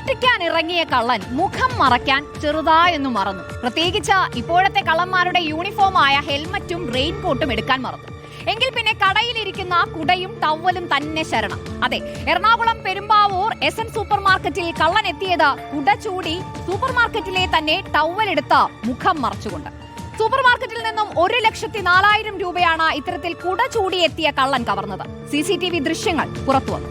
മോഷ്ടിക്കാൻ ഇറങ്ങിയ കള്ളൻ മുഖം മറയ്ക്കാൻ ചെറുതായൊന്ന് മറന്നു. പ്രത്യേകിച്ച് ഇപ്പോഴത്തെ കള്ളന്മാരുടെ യൂണിഫോമായ ഹെൽമറ്റും റെയിൻകോട്ടും എടുക്കാൻ മറന്നു. എങ്കിൽ പിന്നെ കടയിലിരിക്കുന്ന കുടയും ടവലും തന്നെ ശരണം. അതെ Ernakulam Perumbavoor S N super മാർക്കറ്റിൽ കള്ളൻ എത്തിയത് കുട ചൂടി സൂപ്പർ മാർക്കറ്റിലെ തന്നെ ടവൽ എടുത്ത് മുഖം മറച്ചുകൊണ്ട്. സൂപ്പർ മാർക്കറ്റിൽ നിന്നും ഒരു ലക്ഷത്തി നാലായിരം രൂപയാണ് ഇത്തരത്തിൽ കുട ചൂടി എത്തിയ കള്ളൻ കവർന്നത്. സി സി ടി വി ദൃശ്യങ്ങൾ പുറത്തുവന്നു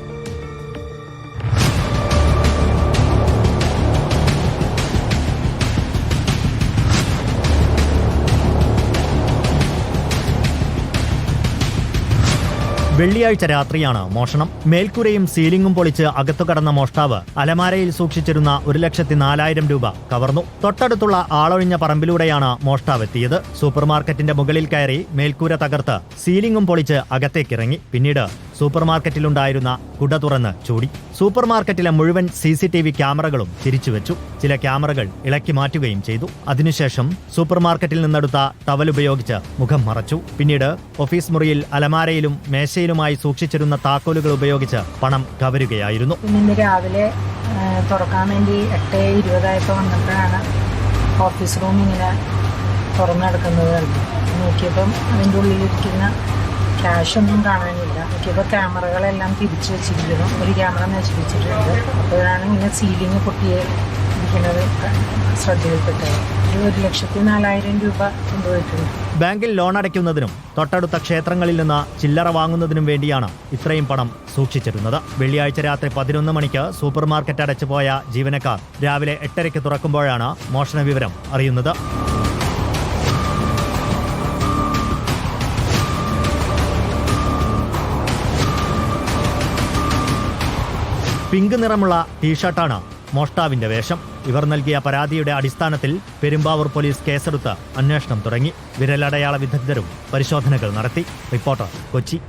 വെള്ളിയാഴ്ച രാത്രിയാണ് മോഷണം. മേൽക്കൂരയും സീലിംഗും പൊളിച്ച് അകത്തു കടന്ന മോഷ്ടാവ് അലമാരയിൽ സൂക്ഷിച്ചിരുന്ന ഒരു ലക്ഷത്തി നാലായിരം രൂപ കവർന്നു. തൊട്ടടുത്തുള്ള ആളൊഴിഞ്ഞ പറമ്പിലൂടെയാണ് മോഷ്ടാവ് എത്തിയത്. സൂപ്പർമാർക്കറ്റിന്റെ മുകളിൽ കയറി മേൽക്കൂര തകർത്ത് സീലിംഗും പൊളിച്ച് അകത്തേക്കിറങ്ങി. പിന്നീട് സൂപ്പർമാർക്കറ്റിലുണ്ടായിരുന്ന കുട തുറന്ന് ചൂടി. സൂപ്പർമാർക്കറ്റിലെ മുഴുവൻ സി സി ടി വി ക്യാമറകളും തിരിച്ചുവെച്ചു ചില ക്യാമറകൾ ഇളക്കി മാറ്റുകയും ചെയ്തു. അതിനുശേഷം സൂപ്പർമാർക്കറ്റിൽ നിന്നെടുത്ത ടവൽ ഉപയോഗിച്ച് മുഖം മറച്ചു. പിന്നീട് ഓഫീസ് മുറിയിൽ അലമാരയിലും മേശയിലുമായി സൂക്ഷിച്ചിരുന്ന താക്കോലുകൾ ഉപയോഗിച്ച് പണം കവരുകയായിരുന്നു. രാവിലെ തുറക്കാൻ വേണ്ടി എട്ട് ഇരുപതായപ്പോൾ വന്നപ്പോഴാണ് ഓഫീസ് റൂം ഇങ്ങനെ തുറന്നു നോക്കിയപ്പം അതിന്റെ ഉള്ളിലിരിക്കുന്ന ക്യാഷ് ഒന്നും കാണാനില്ല. നോക്കിയപ്പോൾ ക്യാമറകളെല്ലാം തിരിച്ചു വെച്ചിരിക്കുന്നു. ഒരു ക്യാമറ നശിപ്പിച്ചിട്ടുണ്ട് അപ്പോഴാണ് ഇങ്ങനെ സീലിംഗ് പൊട്ടിയെ ഇരിക്കുന്നത് ശ്രദ്ധയിൽപ്പെട്ടത്. ഒരു ലക്ഷത്തി നാലായിരം രൂപ കൊണ്ടുപോയിട്ടുണ്ട്. ബാങ്കിൽ ലോൺ അടയ്ക്കുന്നതിനും തൊട്ടടുത്ത ക്ഷേത്രങ്ങളിൽ നിന്ന് ചില്ലറ വാങ്ങുന്നതിനും വേണ്ടിയാണ് ഇത്രയും പണം സൂക്ഷിച്ചിരുന്നത്. വെള്ളിയാഴ്ച രാത്രി പതിനൊന്ന് മണിക്ക് സൂപ്പർ മാർക്കറ്റ് അടച്ചുപോയ ജീവനക്കാർ രാവിലെ എട്ടരയ്ക്ക് തുറക്കുമ്പോഴാണ് മോഷണ വിവരം അറിയുന്നത്. പിങ്ക് നിറമുള്ള ടീഷർട്ടാണ് മോഷ്ടാവിന്റെ വേഷം. ഇവർ നൽകിയ പരാതിയുടെ അടിസ്ഥാനത്തിൽ പെരുമ്പാവൂർ പോലീസ് കേസെടുത്ത് അന്വേഷണം തുടങ്ങി. വിരലടയാള വിദഗ്ധരും പരിശോധനകൾ നടത്തി. റിപ്പോർട്ടർ കൊച്ചി.